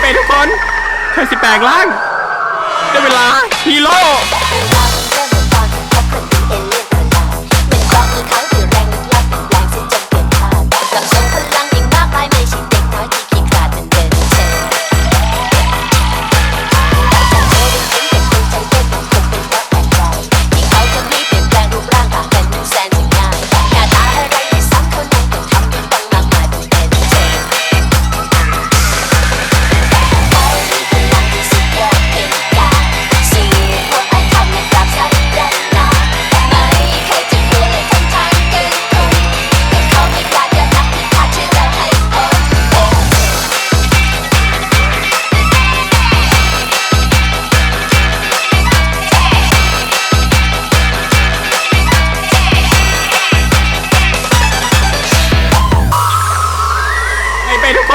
ไปทุกคนแค่สิแปลงร่างได้เวลาฮีโร่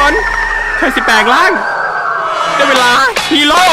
ไปไปทุกคนเธอสิแปลงร่างได้เวลาฮีโร่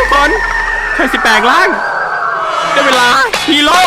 ทุกคนเธอสิแปลงร่างได้เวลาฮีโร่